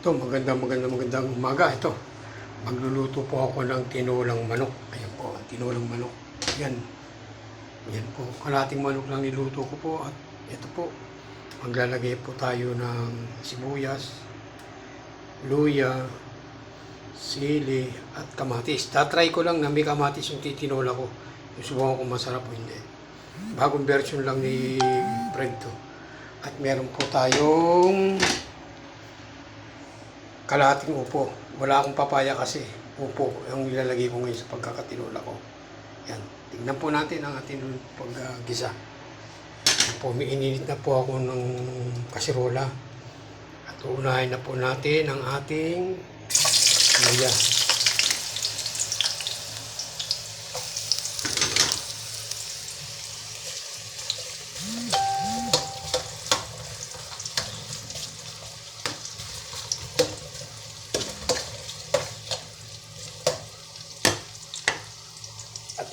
Ito, maganda, maganda, magandang umaga. Ito, magluluto po ako ng tinulang manok. Ayan po, ang tinulang manok. Yan. Yan po, kalating manok lang niluto ko po. At ito po, maglalagay po tayo ng sibuyas, luya, sili, at kamatis. Tatry ko lang na may kamatis yung titinula ko. Subukan kung masarap o hindi. Bagong version lang ni Fred to. At meron po tayong kalahating upo. Wala akong papaya kasi. Upo ang nilalagay ko ngayon sa pagkakatinula ko. Yan. Tingnan po natin ang ating paggisa. Yan po, may na po ako ng kasirola. At uunahin na po natin ang ating luya.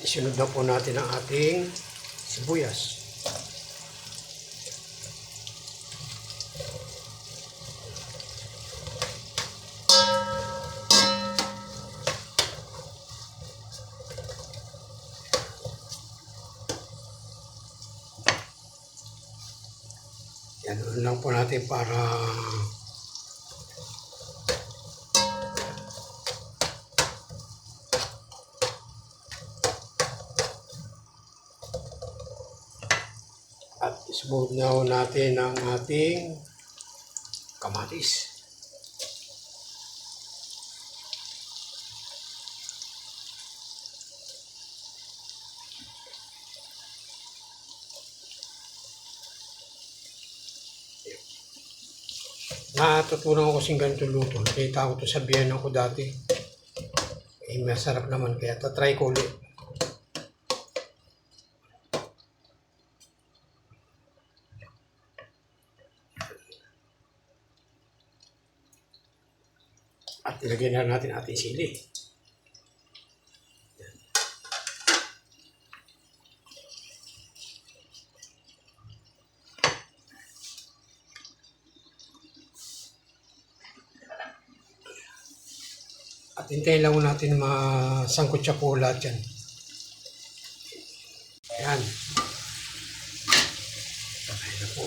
Isunod na po natin ang ating sibuyas. Yan lang po natin para at smooth na natin ang ating kamatis. Natutunan ko kasing ganito luto. Nakita ko to sa biyanan ko dati. Eh, masarap naman kaya tatry ko ulit. Ilagay na natin ating sili. At hintayin lang natin masangkot siya po lahat yan. Ayan. Okay na po.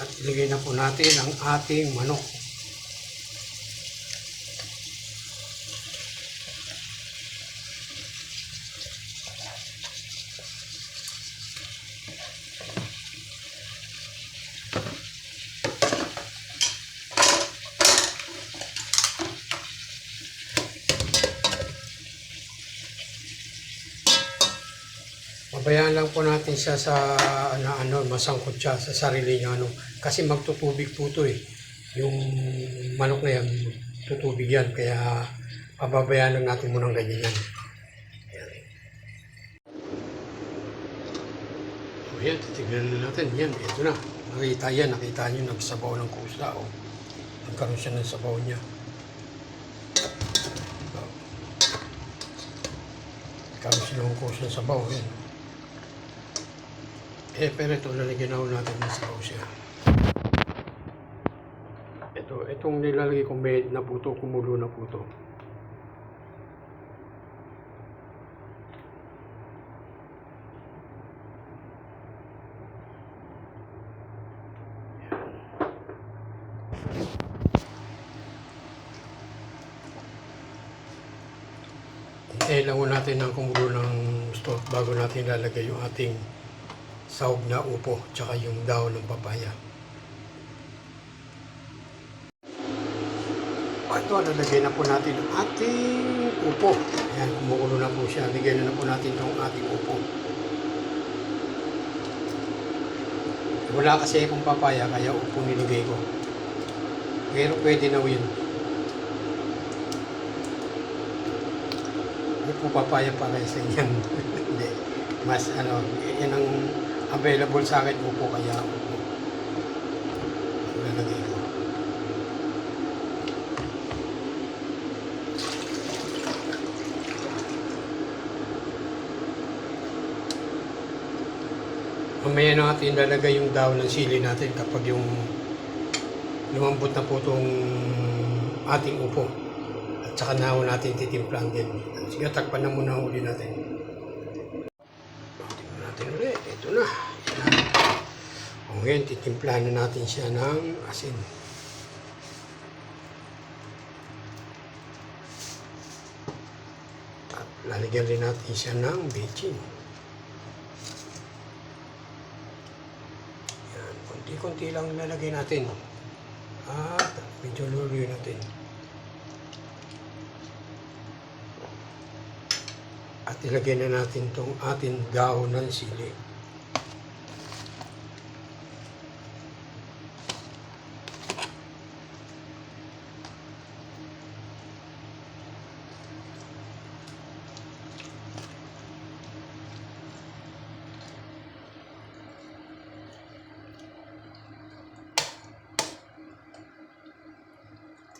At ilagay na po natin ang ating manok. Pabayaan lang po natin siya sa ano, ano masangkot siya sa sarili niya ano kasi magtutubig po to eh. Yung manok na yan tutubig yan kaya pababayaan lang natin muna ng ganyan yan. Ayan. So yan, titignan na natin. Yan, ito na. Nakita yan, nakita niyo nagsabaw ng kusa. Oh. Nagkaroon siya ng sabaw niya. Nagkaroon siya ng kusa ng sabaw. Yan. Eh, pero ito, lalagyan na natin ng sabaw siya. Ito, itong nilalagay kong may na puto, kumulo na puto. Hintayin lang ho natin ng kumulo ng stock bago natin lalagay yung ating sahog na upo tsaka yung dahon ng papaya. O ito, lalagay na po natin ang ating upo. Ayan, kumukulo na po siya. Lagyan na, po natin itong ating upo. Wala kasi akong papaya, kaya upo nilagay ko. Pero pwede na yun. Hindi po papaya para sa inyan. Hindi. Mas ano, yan ang available sa akin upo kaya upo. Lalagay ko. Mamaya natin lalagay yung daw ng sili natin kapag yung lumambot na po itong ating upo. At saka na natin titimplang din. Sige, takpan na muna uli natin. Tingnan natin ulit. Ito na. Na. O ngayon, titimplahan na natin siya ng asin. At lalagyan rin natin siya ng bechin. Yan, konti-konti lang lalagay natin. At medyo luluyo natin. At ilagay na natin tong ating dahon ng sili.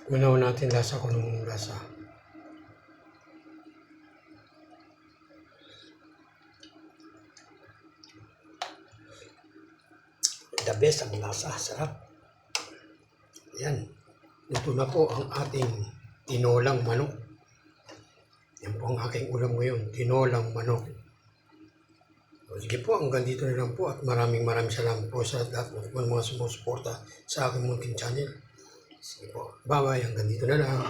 Unaw natin lasa kung anong lasa. The best ang lasa. Sarap. Yan. Ito na po ang ating tinolang manok. Yan po ang aking ulam ngayon. Tinolang manok. O, sige po, hanggang dito na lang po at maraming maraming salamat po sa lahat ng mga sumusuporta sa aking munting channel. Sige po. Bye-bye. Hanggang dito na lang.